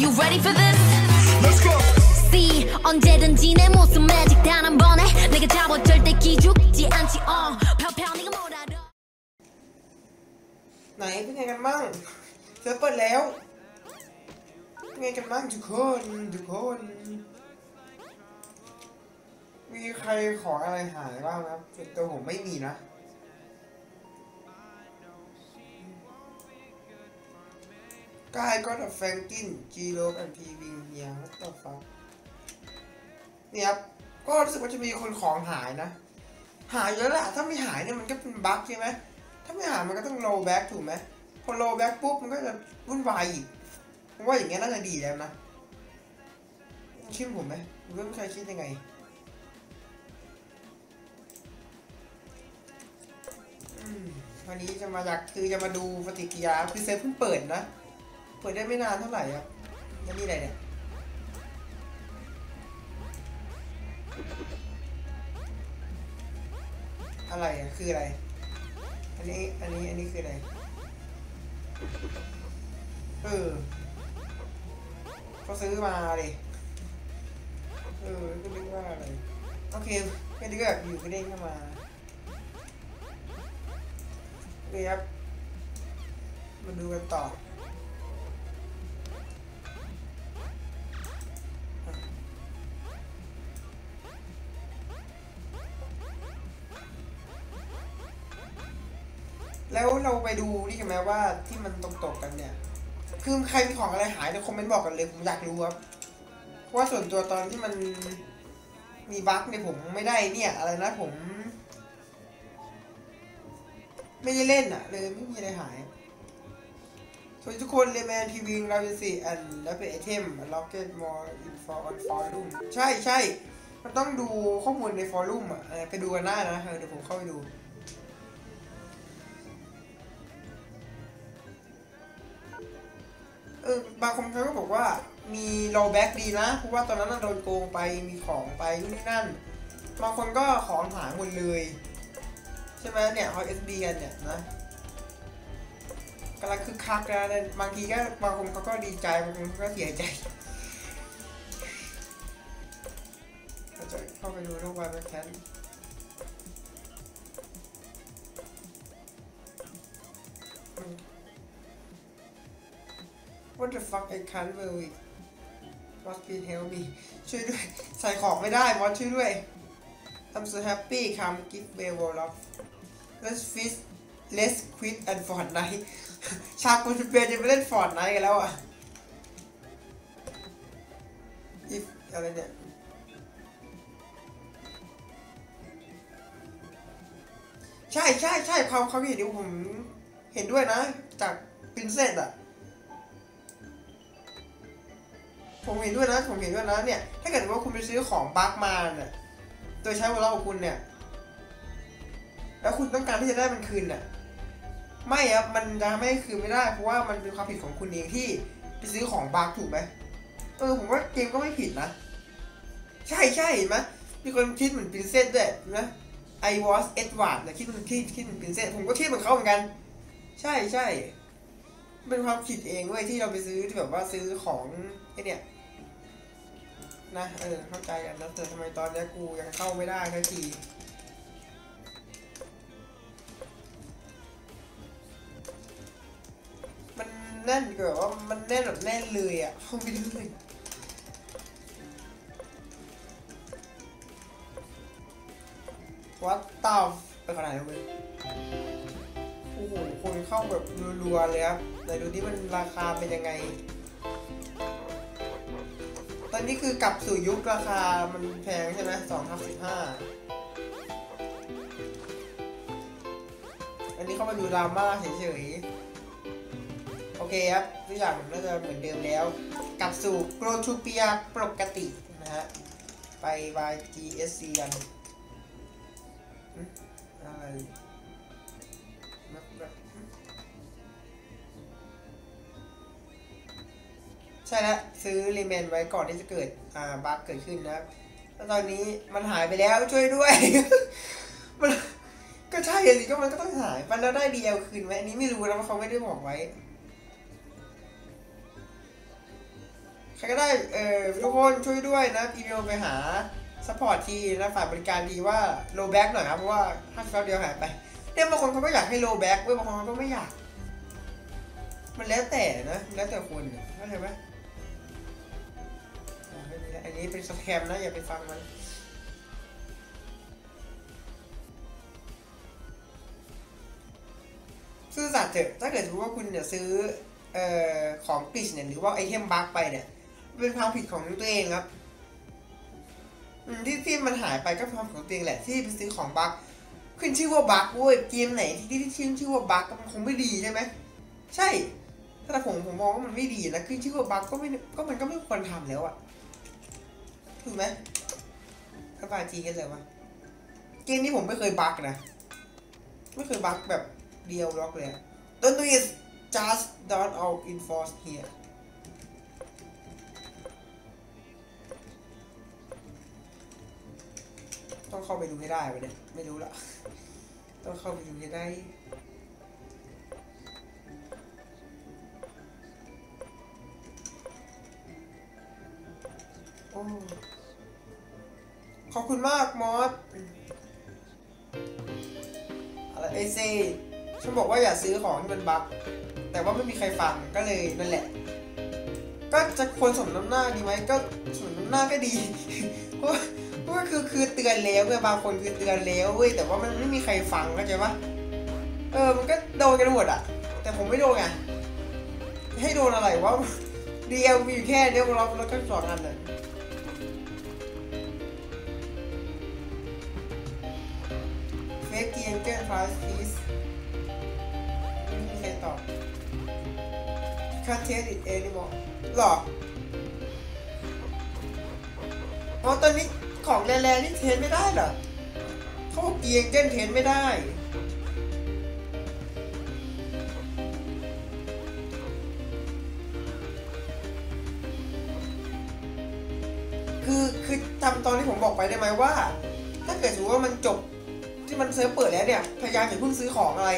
You ready for this? Let's go. See 언제든지 내 모습 매직 단한 번에 내가 잡아 절대 기죽지 않지 uh 펴펴 네가 뭘 알아 ไหนเป็นไงกันบ้างเซิร์ฟเปิดแล้วเป็นไงกันบ้างทุกคนทุกคน มีใครของอะไรหายบ้างครับส่วนตัวผมไม่มีนะ กายก็ดับแฟรงกินจีโรกันทีวิงเฮียวัตเตอร์ฟักเนี่ยครับ ก็รู้สึกว่าจะมีคนของหายนะ หายเยอะแหละถ้าไม่หายเนี่ยมันก็เป็นบั๊กใช่ไหม ถ้าไม่หายมันก็ต้องโลแบ็กถูกไหม พอโลแบ็กปุ๊บมันก็จะวุ่นวายอีกผมว่าอย่างเงี้ยน่าจะดีแล้วนะคิดผมไหมหรือว่าใครคิดยังไงวันนี้จะมาอยากคือจะมาดูปฏิกิริยาคือเซฟเพิ่งเปิดนะ เปิดได้ไม่นานเท่าไหร่ครับแล้วนี่อะไรเนี่ยอะไรอะคืออะไร อันนี้ อันนี้ อันนี้คืออะไร เออ ก็ซื้อมาเลยเออก็นึกว่าอะไร โอเคแค่นี้ก็แบบอยู่ก็เด้งเข้ามาโอเคครับมาดูกันต่อ แล้วเราไปดูนี่กันไหมว่าที่มันตกๆกันเนี่ย คือใครมีของอะไรหายในคอมเมนต์บอกกันเลยผมอยากรู้ครับเพราะว่าส่วนตัวตอนที่มันมีบั๊กเนี่ยผมไม่ได้เนี่ย อะไรนะผม ไม่ได้เล่นอะเลยไม่มีอะไรหายสวัสดีทุกคนเลแมนทีวีเราจะสิอันแล้วเป็นไอเทมล็อกเก็ตมอร์อินฟอร์ออนฟอร์ลุ่มใช่ใช่มันต้องดูข้อมูลในฟอร์ลุ่มอะไปดูกันได้านะเออเดี๋ยวผมเข้าไปดู เออบางคนเขาก็บอกว่ามีโลแบ็กดีนะเพราะว่าตอนนั้นน่ะโดนโกงไปมีของไปนู่นนี่นั่นบางคนก็ของหายหมดเลย ใช่ไหมเนี่ยเขาเอสบีกันเนี่ยนะกำลังคึกคักนะบางทีก็บางคนเขาก็ดีใจบางคนเขาก็เสียใจเราจะเข้าไปดูรูปวันแค What the fuck I can't believe it What please help me ช่วยด้วย ใส่ของไม่ได้มอสช่วยด้วย I'm so happy come give me a wall of Let's fish Let's quit and Fortnite ชาคูจะเปลี่ยนจะไปเล่น Fortnite กันแล้วอะ if อะไรเนี่ยใช่ใช่ใช่ความเขามเห็นที่ผมเห็นด้วยนะ จากปรินเซสอะ ผมเห็นด้วยนะผมเห็นด้วยนะเนี่ย ถ้าเกิดว่าคุณไปซื้อของบั๊กมาเนี่ยโดยใช้วอลล็อกของคุณเนี่ย แล้วคุณต้องการที่จะได้มันคืนน่ะไม่ครับมันจะไม่คืนไม่ได้ เพราะว่ามันเป็นความผิดของคุณเองที่ไปซื้อของบั๊กถูกไหมเออผมว่าเกมก็ไม่ผิดนะ ใช่ใช่เห็นไหมมีคนคิดเหมือนปรินเซสด้วยนะ I was Edward นะคิดเหมันคิดคิดเหมือนปรินเซสผมก็คิดเหมือนเขาเหมือนกัน ใช่ใช่เป็นความผิดเองเว้ยที่เราไปซื้อที่แบบว่าซื้อของไอเนี่ย นะเออเข้าใจกันแล้วแต่ทำไมตอนนี้กูยังเข้าไม่ได้สักทีมันแน่นเกิดว่ามันแน่นแบบแน่นเลยอะเข้าไม่ได้เลยวัดตาไปขนาดนั้นเลยโอ้โหคนเข้าแบบรัวๆเลยครับไหนดูที่มันราคาเป็นยังไง อนนี้คือกลับสู่ยุคราคามันแพงใช่ไหมสองทับสิบห้าอันนี้เข้ามาดูดราม่าเฉยๆ โอเคครับทุกอย่างน่าจะเหมือนเดิมแล้ว กลับสู่โกลทูเปียปกตินะฮะ ไป YGSC กันอืมอะไร ใช่แล้วซื้อรีเมนไว้ก่อนที่จะเกิดอ่าบั๊กเกิดขึ้นนะครับแล้วตอนนี้มันหายไปแล้วช่วยด้วย มันก็ใช่สิก็มันก็ต้องหายมันแล้วได้ดีเอลคืนไหมอันนี้ไม่รู้นะว่าเขาไม่ได้บอกไว้ใครก็ได้เออทุกคนช่วยด้วยนะอีเมลไปหาซัพพอร์ตทีนะฝ่ายบริการดีว่าโลแบ็กหน่อยครับเพราะว่าห้าสิบเดียวหายไปเนี่ยบางคนเขาก็อยากให้โลแบ็กเว้ยบางคนเขาก็ไม่อยาก มันแล้วแต่นะมันแล้วแต่คนนะเข้าใจไหม นี้เป็นสแคมนะอย่าไปฟังมันซื่อสัตย์เถอะถ้าเกิดสมมติว่าคุณเนี่ยซื้อเอ่อของกลิชเนี่ยหรือว่าไอเทมบั๊กไปเนี่ยเป็นความผิดของตัวเองครับที่ที่มันหายไปก็เป็นความผิดของตัวเองแหละที่ไปซื้อของบั๊กขึ้นชื่อว่าบั๊กเว้ยเกมไหนที่ที่ขึ้นชื่อว่าบั๊กมันคงไม่ดีใช่ไหมใช่ถ้าผมผมมองว่ามันไม่ดีนะขึ้นชื่อว่าบั๊กก็ไม่ก็มันก็ไม่ควรทำแล้วอะ ถูกไหมก็บาจีกันเลยวะเกมนี้ผมไม่เคยบักนะ ไม่เคยบักแบบเดียวล็อกเลยอะ Don't do it just don't all enforce here ต้องเข้าไปดูให้ได้ไปเนี่ยไม่รู้ละ ต้องเข้าไปดูให้ได้โอ้ ขอบคุณมากมอสอะไรเอซีฉันบอกว่าอย่าซื้อของที่มันบั๊กแต่ว่าไม่มีใครฟังก็เลยนั่นแหละ ก็จะควรสมน้ำหน้าดีไหมก็สมน้ำหน้าก็ดีเพราะว่าคือคือเตือนแล้วเว้ยบางคนคือเตือนแล้วเว้ยแต่ว่ามันไม่มีใครฟังเข้าใจปะเออมันก็โดนกันหมดอะ แต่ผมไม่โดนไงให้โดนอะไรวะดีเอลมีอยู่แค่เดียวเราเราก็สองอันอะ กเกียนเกิลฟาสพีสไม่มีใครตอบคาเทสอิดเอนิมอลหรออ๋อตอนนี้ของแรงๆนี่เทนไม่ได้เหรอเขาบอกเกียนเกิลเทนไม่ได้คือคือจำตอนที่ผมบอกไปได้ไหมว่า ถ้าเกิดสมมติว่ามันจบ ที่มันเซิร์ฟเปิดแล้วเนี่ยพยายามอย่าเพิ่งซื้อของอะไร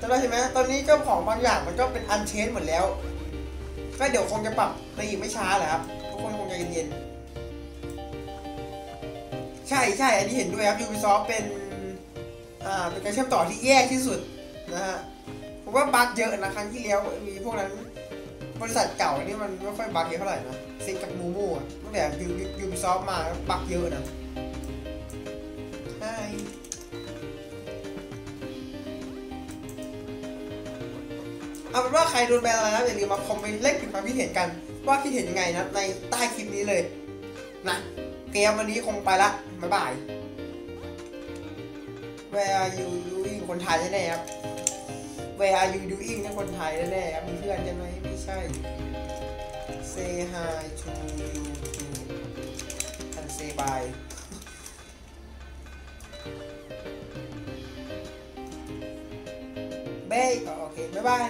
จำได้ใช่ไหมตอนนี้เจ้าของบางอย่างมันก็เป็นอันเชนหมดแล้วก็เดี๋ยวคงจะปรับในอีกไม่ช้าแหละครับทุกคนคงจะเย็นๆใช่ใช่อันนี้เห็นด้วยครับ Ubisoft เป็นอ่าเป็นการเชื่อมต่อที่แย่ที่สุดนะฮะผมว่าบั๊กเยอะนะครั้งที่แล้วมีพวกนั้นบริษัทเก่านี่มันไม่ค่อยบั๊กเยอะเท่าไหร่นะซิงกับมูมูตั้งแต่ Ubisoft มาบั๊กเยอะนะ เอาเป็นว่าใครโดนแบนอะไรนะอย่าลืมมาคอมเมนต์เล่นถึงความคิดเห็นกัน ว่าคิดเห็นยังไงนะในใต้คลิปนี้เลย นะเกมวันนี้คงไปละบ๊ายบาย Where are you doing คนไทยแน่ครับ Where are you doing นี่คนไทยแน่ครับมีเพื่อนใช่ไหมไม่ใช่ Say hi to you and say bye เบ้ยโอเค บ๊ายบาย